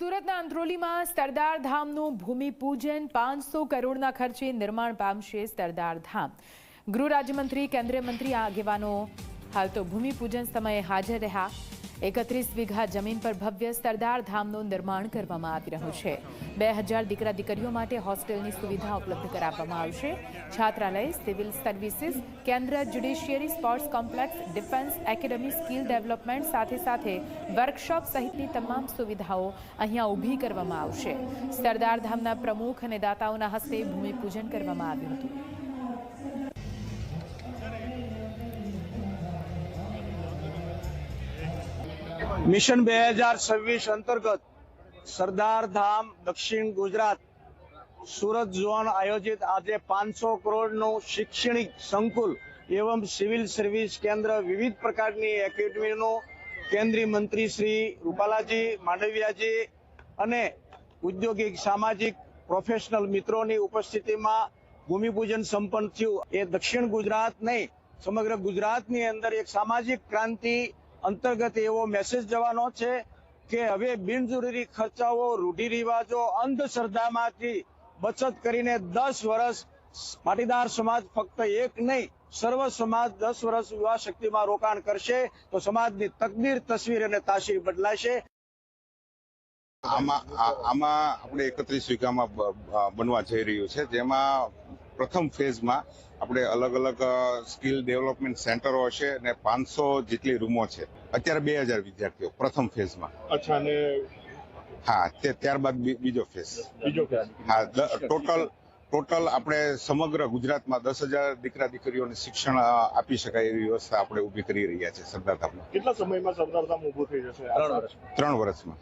સુરતના અંત્રોલીમાં સરદાર ધામનું ભૂમિપૂજન પાંચસો કરોડના ખર્ચે નિર્માણ પામશે સરદાર ધામ. ગૃહ રાજ્યમંત્રી, કેન્દ્રીય મંત્રી આ આગેવાનો હાલ તો ભૂમિપૂજન સમયે હાજર રહ્યા. એકત્રીસ વીઘા જમીન પર ભવ્ય સરદાર ધામનું નિર્માણ કરવામાં આવી રહ્યું છે. બે હજાર દીકરા દીકરીઓ માટે હોસ્ટેલની સુવિધા ઉપલબ્ધ કરાવવામાં આવશે. છાત્રાલય, સિવિલ સર્વિસીસ, કેન્દ્ર judiciary sports complex, defence academy, skill development સાથે સાથે વર્કશોપ સહિતની તમામ સુવિધાઓ અહીંયા ઊભી કરવામાં આવશે. સરદાર ધામના પ્રમુખ અને દાતાઓના હસ્તે ભૂમિપૂજન કરવામાં આવ્યું હતું. મિશન બે હજાર છવ્વીસ અંતર્ગત સરદાર ધામ દક્ષિણ ગુજરાત સુરત ઝોન આયોજિત આજે પાંચસો કરોડનું શૈક્ષણિક સંકુલ એવમ સિવિલ સર્વિસ કેન્દ્ર વિવિધ પ્રકારની એકેડમીનું કેન્દ્રીય મંત્રી શ્રી રૂપાલાજી માંડવિયાજી અને ઉદ્યોગિક સામાજિક પ્રોફેશનલ મિત્રોની ઉપસ્થિતિમાં ભૂમિપૂજન સંપન્ન થયું. એ દક્ષિણ ગુજરાત નહીં સમગ્ર ગુજરાતની અંદર એક સામાજિક ક્રાંતિ અંતર્ગત એવો મેસેજ જવાનો છે કે હવે બિનજરૂરી ખર્ચાઓ રૂઢિરિવાજો અંધશ્રદ્ધામાંથી બચત કરીને દસ વર્ષ પાટીદાર સમાજ ફક્ત એક નહીં, સર્વ સમાજ દસ વર્ષ યુવા શક્તિમાં રોકાણ કરશે તો સમાજની તકદીર, તસવીર અને તાસીર બદલાશે. આમાં આમાં આપણે એકત્રીસ વીઘામાં બનવા જઈ રહ્યું છે, જેમાં પ્રથમ ફેઝમાં આપણે અલગ અલગ સ્કિલ ડેવલપમેન્ટ સેન્ટરો હશે અને પાંચસો જેટલી રૂમો છે. અત્યારે બે હજાર વિદ્યાર્થીઓ પ્રથમ ફેઝમાં. અચ્છા અને હા તે ત્યારબાદ બીજો ફેઝ. બીજો હા ટોટલ ટોટલ આપણે સમગ્ર ગુજરાતમાં દસ હજાર દીકરા દીકરીઓને શિક્ષણ આપી શકાય એવી વ્યવસ્થા આપણે ઊભી કરી રહ્યા છે સરદાર ધામમાં કેટલા સમયમાં સરદાર ધામ ઊભું થઈ જશે? ત્રણ વર્ષમાં.